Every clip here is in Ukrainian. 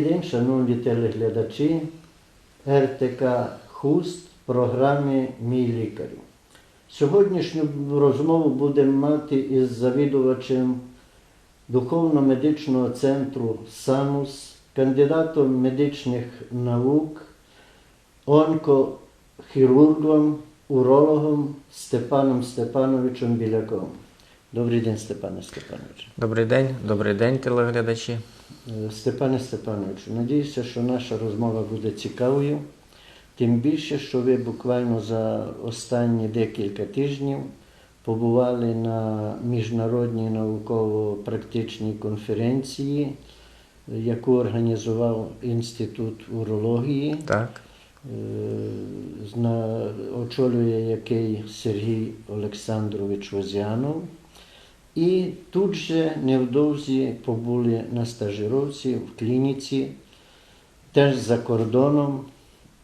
День, шановні телеглядачі РТК Хуст в програмі Мій лікарю. Сьогоднішню розмову будемо мати із завідувачем духовно-медичного центру САНУС, кандидатом медичних наук, онкохірургом, урологом Степаном Степановичем Біляковим. Добрий день, Степане Степановичу. Добрий день, добрий день, телеглядачі. Е, Степане Степановичу, надіюся, що наша розмова буде цікавою. Тим більше, що ви буквально за останні декілька тижнів побували на міжнародній науково-практичній конференції, яку організував Інститут урології, Так. е, очолює який Сергій Олександрович Возянов. І тут же невдовзі побули на стажировці в клініці, теж за кордоном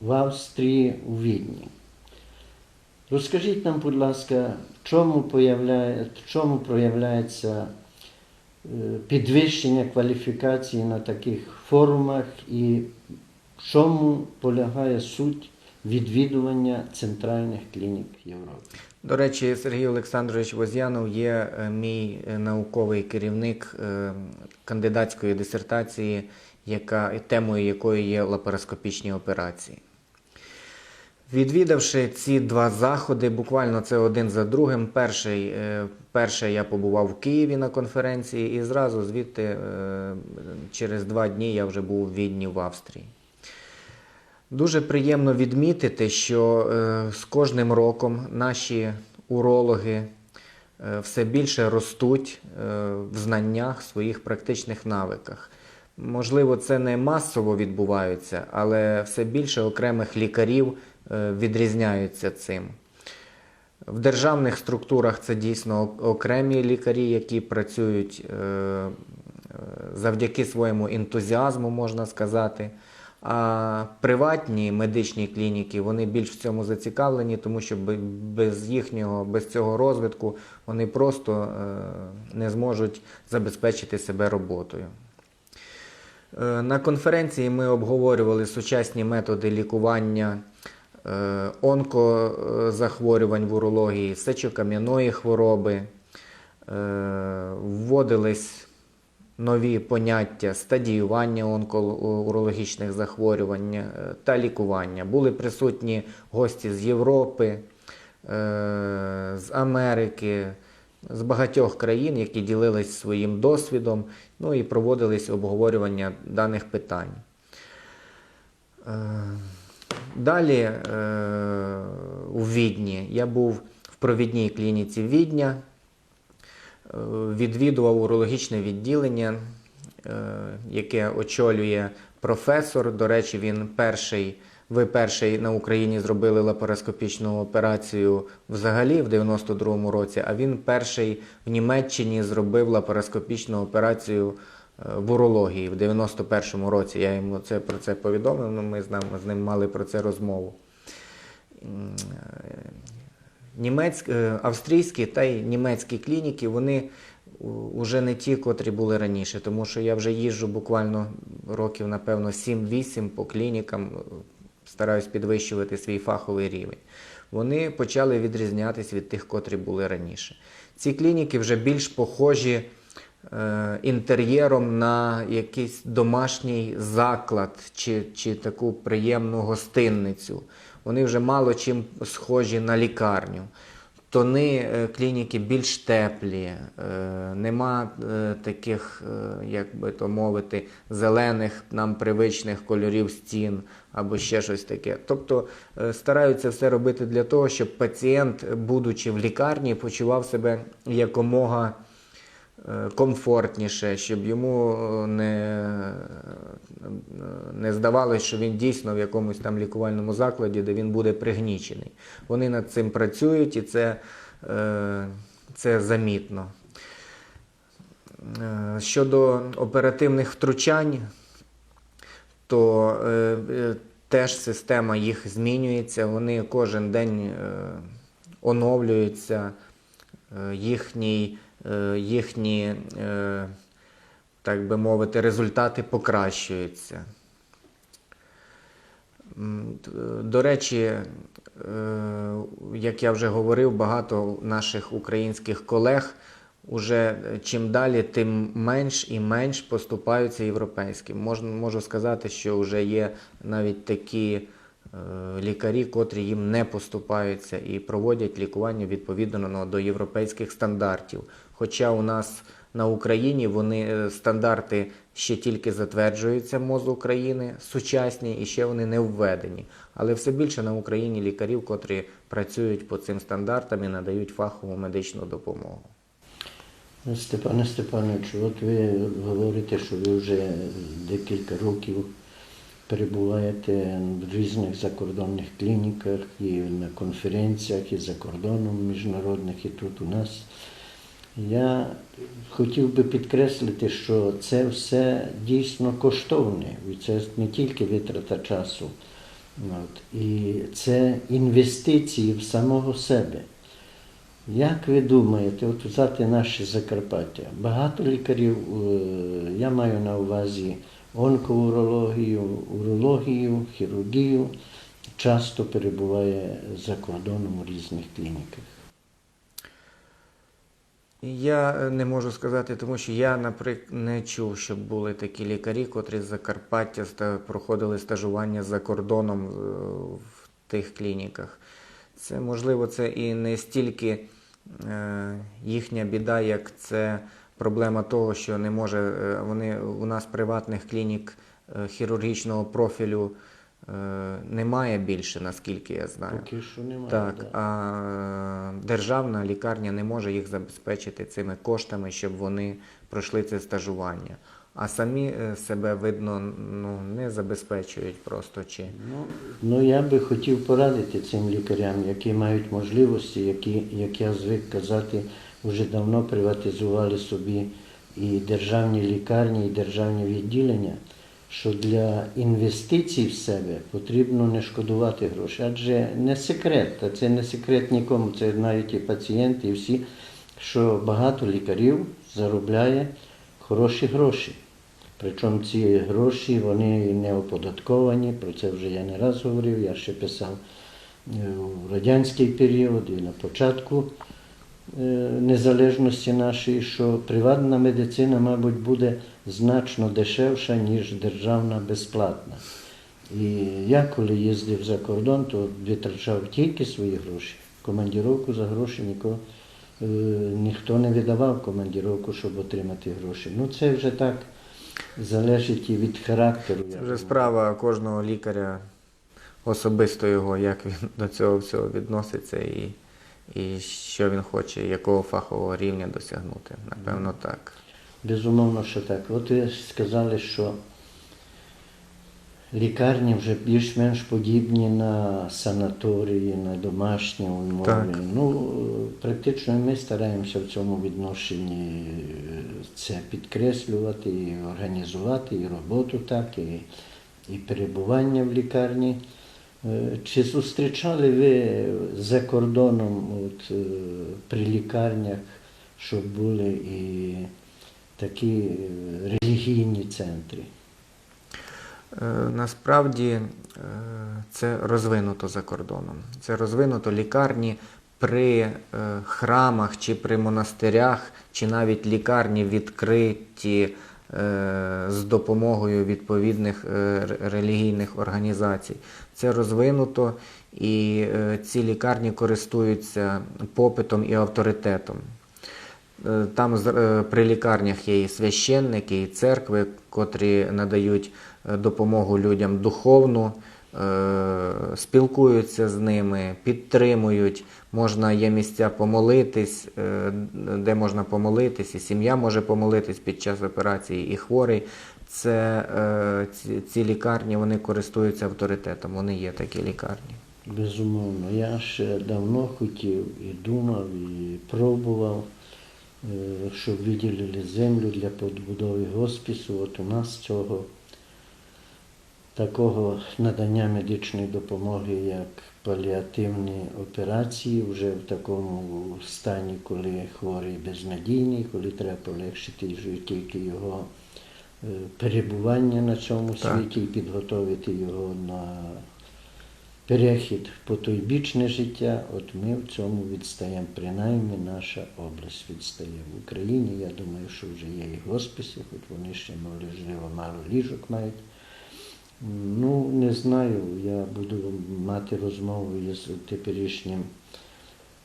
в Австрії, у Відні. Розкажіть нам, будь ласка, в чому, в чому проявляється е, підвищення кваліфікації на таких форумах і в чому полягає суть відвідування центральних клінік Європи? До речі, Сергій Олександрович Возянов є е, мій е, науковий керівник е, кандидатської дисертації, яка, темою якої є лапароскопічні операції. Відвідавши ці два заходи, буквально це один за другим. Перший, перше я побував в Києві на конференції, і зразу звідти через два дні я вже був у Відні в Австрії. Дуже приємно відмітити, що е, з кожним роком наші урологи е, все більше ростуть е, в знаннях, своїх практичних навиках. Можливо, це не масово відбувається, але все більше окремих лікарів відрізняються цим. В державних структурах це дійсно окремі лікарі, які працюють завдяки своєму ентузіазму, можна сказати. А приватні медичні клініки вони більш в цьому зацікавлені, тому що без їхнього, без цього розвитку вони просто е, не зможуть забезпечити себе роботою. Е, На конференції ми обговорювали сучасні методи лікування е, онкозахворювань в урології, сечокам'яної хвороби, вводились нові поняття стадіювання онкоурологічних захворювань е, та лікування. Були присутні гості з Європи, е, з Америки, з багатьох країн, які ділились своїм досвідом, ну і проводились обговорювання даних питань. Е, Далі у Відні я був в провідній клініці Відня, відвідував урологічне відділення, е, яке очолює професор. До речі, він перший. Ви перший на Україні зробили лапароскопічну операцію взагалі в 92-му році, а він перший в Німеччині зробив лапароскопічну операцію е, в урології в 91-му році. Я йому це, про це повідомив, ну, ми з, ним, з ним мали про це розмову. Німецькі, е, австрійські та й німецькі клініки, вони вже не ті, котрі були раніше, тому що я вже їжджу буквально років, напевно, 7-8 по клінікам, е, стараюсь підвищувати свій фаховий рівень. Вони почали відрізнятися від тих, котрі були раніше. Ці клініки вже більш похожі е, інтер'єром на якийсь домашній заклад чи, чи таку приємну гостинницю. Вони вже мало чим схожі на лікарню. Тони е, клініки більш теплі, е, нема е, таких, як би то мовити, зелених нам привичних кольорів стін або ще щось таке. Тобто стараються все робити для того, щоб пацієнт, будучи в лікарні, почував себе якомога комфортніше, щоб йому е, не, не здавалось, що він дійсно в якомусь там лікувальному закладі, де він буде пригнічений. Вони над цим працюють і це, е, це замітно. Е, Щодо оперативних втручань, то е, е, теж система їх змінюється, вони кожен день е, оновлюються, е, їхній, е, їхні е, так би мовити, результати покращуються. Е, До речі, е, як я вже говорив, багато наших українських колег уже е, чим далі, тим менш і менш поступаються європейським. Можу сказати, що вже є навіть такі е, лікарі, котрі їм не поступаються і проводять лікування відповідно ну, до європейських стандартів. Хоча у нас на Україні вони е, стандарти ще тільки затверджуються МОЗ України, сучасні, і ще вони не введені. Але все більше на Україні лікарів, котрі працюють по цим стандартам і надають фахову медичну допомогу. Степане Степановичу, от ви говорите, що ви вже декілька років перебуваєте в різних закордонних клініках і на конференціях, і за кордоном міжнародних, і тут у нас. Я хотів би підкреслити, що це все дійсно коштовне, і це не тільки витрата часу. От, і це інвестиції в самого себе. Як ви думаєте, от взяти наше Закарпаття? Багато лікарів, е, я маю на увазі онкоурологію, урологію, хірургію, часто перебуває за кордоном у різних клініках. Я е, не можу сказати, тому що я, наприклад, не чув, щоб були такі лікарі, котрі з Закарпаття проходили стажування за кордоном е, в тих клініках. Це можливо, це і не стільки е, їхня біда, як це проблема того, що не може е, вони у нас приватних клінік е, хірургічного профілю е, немає більше, наскільки я знаю. Поки що немає. Так, да. а державна лікарня не може їх забезпечити цими коштами, щоб вони пройшли це стажування. А самі себе видно ну, не забезпечують просто чи. Ну, ну я би хотів порадити цим лікарям, які мають можливості, які, як я звик казати, вже давно приватизували собі і державні лікарні, і державні відділення, що для інвестицій в себе потрібно не шкодувати гроші. Адже не секрет, та це не секрет нікому, це знають і пацієнти, і всі, що багато лікарів заробляє хороші гроші. Причому ці гроші вони не оподатковані, про це вже я не раз говорив, я ще писав е, у радянський період і на початку е, незалежності нашої, що приватна медицина, мабуть, буде значно дешевша, ніж державна безплатна. І я, коли їздив за кордон, то витрачав тільки свої гроші. Командіровку за гроші нікого, е, ніхто не видавав командіровку, щоб отримати гроші. Ну це вже так залежить і від характеру. Це вже справа кожного лікаря, особисто його, як він до цього всього відноситься і, і що він хоче, якого фахового рівня досягнути. Напевно, так. Безумовно, що так. От ви сказали, що лікарні вже більш-менш подібні на санаторії, на домашні умови. Ну, практично ми стараємося в цьому відношенні е, це підкреслювати, і організувати, і роботу так, і, і перебування в лікарні. Е, Чи зустрічали ви за кордоном от, е, при лікарнях, щоб були і такі е, релігійні центри? Насправді це розвинуто за кордоном. Це розвинуто лікарні при храмах чи при монастирях, чи навіть лікарні відкриті з допомогою відповідних е, релігійних організацій. Це розвинуто і е, ці лікарні користуються попитом і авторитетом. Е, Там е, при лікарнях є і священники, і церкви, котрі надають е, допомогу людям духовну, е, спілкуються з ними, підтримують. Можна є місця помолитись, е, де можна помолитись, і сім'я може помолитись під час операції, і хворий. Це е, ці, ці лікарні вони користуються авторитетом. Вони є такі лікарні. Безумовно. Я ще давно хотів і думав, і пробував, е, щоб виділили землю для побудови госпісу. От у нас цього такого надання медичної допомоги, як паліативні операції, вже в такому стані, коли хворий безнадійний, коли треба полегшити тільки його перебування на цьому Так. світі і підготовити його на перехід по той бічне життя. От ми в цьому відстаємо, принаймні наша область відстає в Україні. Я думаю, що вже є і госписи, хоч вони ще можливо мало ліжок мають. Ну, не знаю, я буду мати розмову із теперішнім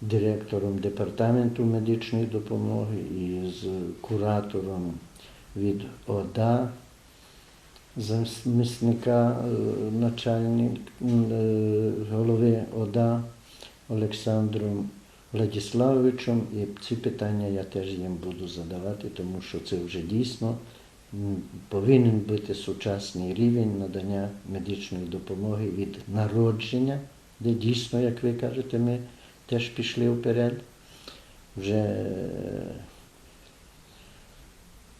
директором департаменту медичної допомоги і з куратором від ОДА, замісника е, начальник, е, голови ОДА Олександром Владиславовичем. І ці питання я теж їм буду задавати, тому що це вже дійсно повинен бути сучасний рівень надання медичної допомоги від народження, де дійсно, як ви кажете, ми теж пішли вперед. Вже е,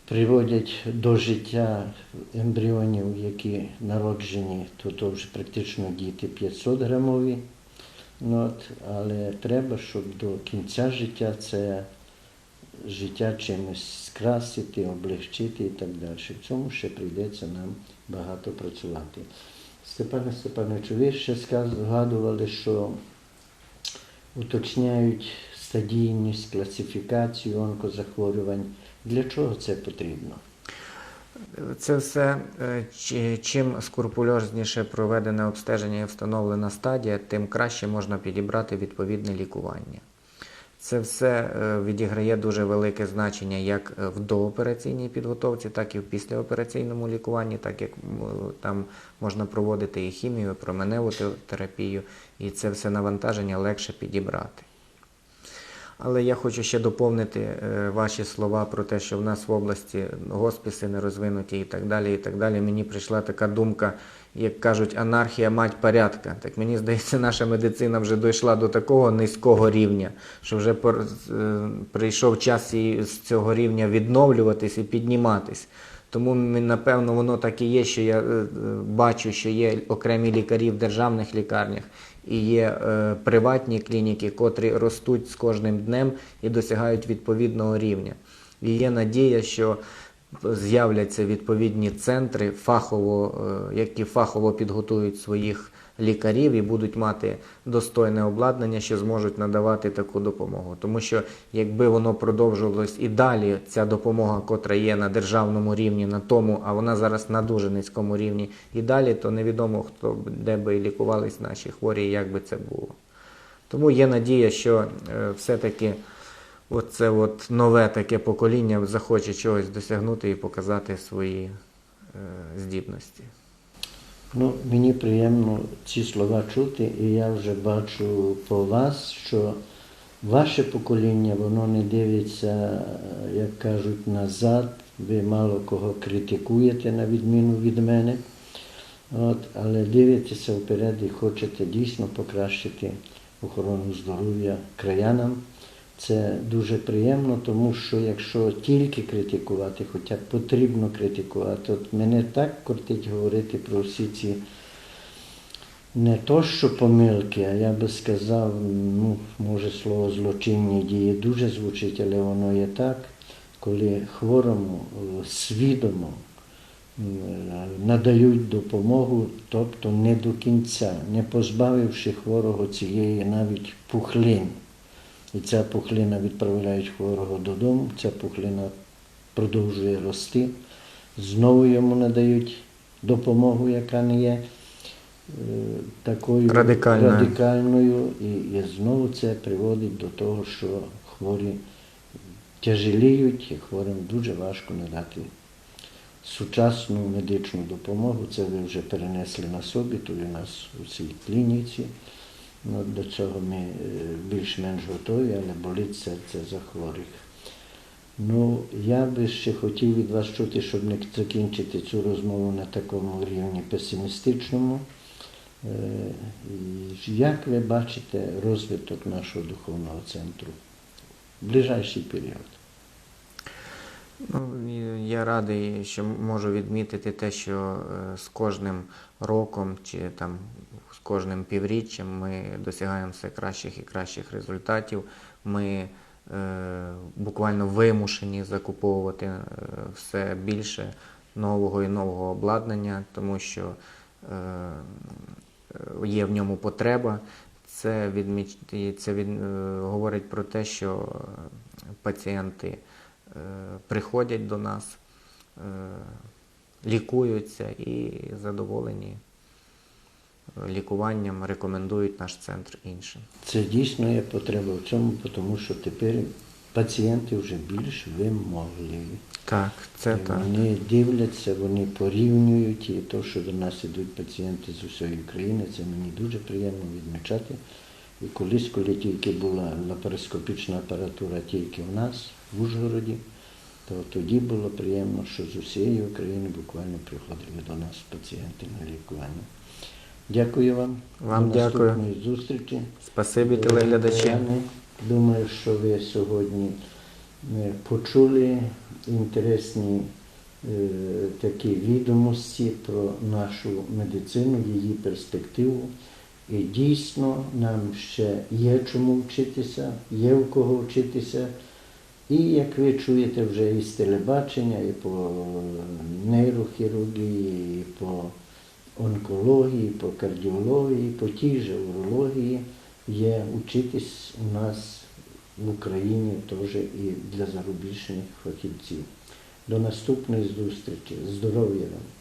приводять до життя ембріонів, які народжені, то, то вже практично діти 500 грамові. Ну, от, але треба, щоб до кінця життя це життя чимось скрасити, облегчити і так далі. В цьому ще прийдеться нам багато працювати. Степане Степановичу, ви ще згадували, що уточняють стадійність, класифікацію онкозахворювань. Для чого це потрібно? Це все е, чим скрупульозніше проведене обстеження і встановлена стадія, тим краще можна підібрати відповідне лікування. Це все е, відіграє дуже велике значення як е, в доопераційній підготовці, так і в післяопераційному лікуванні, так як там можна проводити і хімію, і променеву терапію, і це все навантаження легше підібрати. Але я хочу ще доповнити е, ваші слова про те, що в нас в області госпіси не розвинуті і так далі. і так далі. Мені прийшла така думка, як кажуть, анархія мать порядка. Так мені здається, наша медицина вже дійшла до такого низького рівня, що вже е, прийшов час з цього рівня відновлюватись і підніматись. Тому напевно воно так і є, що я е, бачу, що є окремі лікарі в державних лікарнях і є е, приватні клініки, котрі ростуть з кожним днем і досягають відповідного рівня. І є надія, що з'являться відповідні центри, фахово, е, які фахово підготують своїх лікарів і будуть мати достойне обладнання, що зможуть надавати таку допомогу. Тому що якби воно продовжувалось і далі, ця допомога, котра є на державному рівні, на тому, а вона зараз на дуже низькому рівні, і далі, то невідомо хто де би лікувались наші хворі, як би це було. Тому є надія, що е, все-таки оце от нове таке покоління захоче чогось досягнути і показати свої е, здібності. Ну, мені приємно ці слова чути, і я вже бачу по вас, що ваше покоління, воно не дивиться, як кажуть, назад. Ви мало кого критикуєте на відміну від мене. От, але дивитеся вперед і хочете дійсно покращити охорону здоров'я краянам. Це дуже приємно, тому що якщо тільки критикувати, хоча потрібно критикувати, от мене так кортить говорити про всі ці не то, що помилки, а я би сказав, ну, може слово злочинні дії дуже звучить, але воно є так, коли хворому е, свідомо надають допомогу, тобто не до кінця, не позбавивши хворого цієї навіть пухлини. І ця пухлина відправляють хворого додому, ця пухлина продовжує рости, знову йому надають допомогу, яка не є е, такою Радикальною. радикальною, і, і знову це приводить до того, що хворі тяжеліють, і хворим дуже важко надати сучасну медичну допомогу. Це ви вже перенесли на собі, то у нас у цій клініці. Ну, до цього ми е, більш-менш готові, але болить серце за хворих. Ну, я би ще хотів від вас чути, щоб не закінчити цю розмову на такому рівні песимістичному. Е, Як ви бачите розвиток нашого духовного центру в ближайший період? Ну, я радий, що можу відмітити те, що е, з кожним роком чи там з кожним півріччям ми досягаємо все кращих і кращих результатів. Ми е, буквально вимушені закуповувати е, все більше нового і нового обладнання, тому що е, є в ньому потреба. Це, відміч... це від... е, говорить про те, що пацієнти приходять до нас, е, лікуються і задоволені е, лікуванням, рекомендують наш центр іншим. Це дійсно є потреба в цьому, тому що тепер пацієнти вже більш вимогливі. Так, це І так. Вони дивляться, вони порівнюють і то, що до нас ідуть пацієнти з усієї України, це мені дуже приємно відмічати. І колись, коли тільки була лапароскопічна апаратура тільки в нас, в Ужгороді, то тоді було приємно, що з усієї України буквально приходили до нас пацієнти на лікування. Дякую вам. Вам До дякую. наступної зустрічі. Спасибі, телеглядачі. Думаю, що ви сьогодні е, почули інтересні е, такі відомості про нашу медицину, її перспективу. І дійсно нам ще є чому вчитися, є в кого вчитися. І як ви чуєте вже із телебачення, і по нейрохірургії, і по онкології, по кардіології, по тій же урології є учитись у нас в Україні теж і для зарубіжних фахівців. До наступної зустрічі. Здоров'я вам!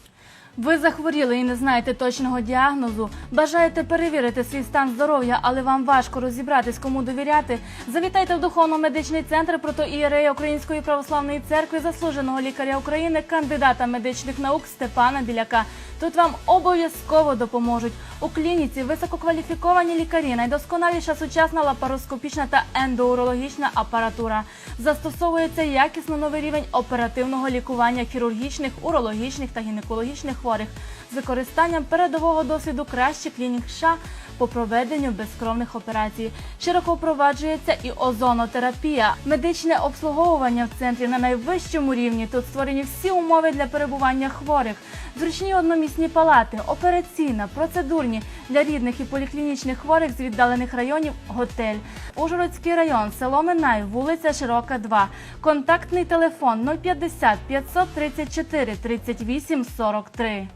Ви захворіли і не знаєте точного діагнозу, бажаєте перевірити свій стан здоров'я, але вам важко розібратись, кому довіряти. Завітайте в духовно-медичний центр протоієрея Української православної церкви, заслуженого лікаря України, кандидата медичних наук Степана Біляка. Тут вам обов'язково допоможуть. У клініці висококваліфіковані лікарі, найдосконаліша сучасна лапароскопічна та ендоурологічна апаратура. Застосовується якісно новий рівень оперативного лікування хірургічних, урологічних та гінекологічних хворих. З використанням передового досвіду кращих клінік США по проведенню безкровних операцій. Широко впроваджується і озонотерапія. Медичне обслуговування в центрі на найвищому рівні. Тут створені всі умови для перебування хворих. Зручні одномісні палати, операційна, процедурні для рідних і поліклінічних хворих з віддалених районів готель. Ужгородський район, село Минай, вулиця Широка, 2. Контактний телефон 050 534 38 43.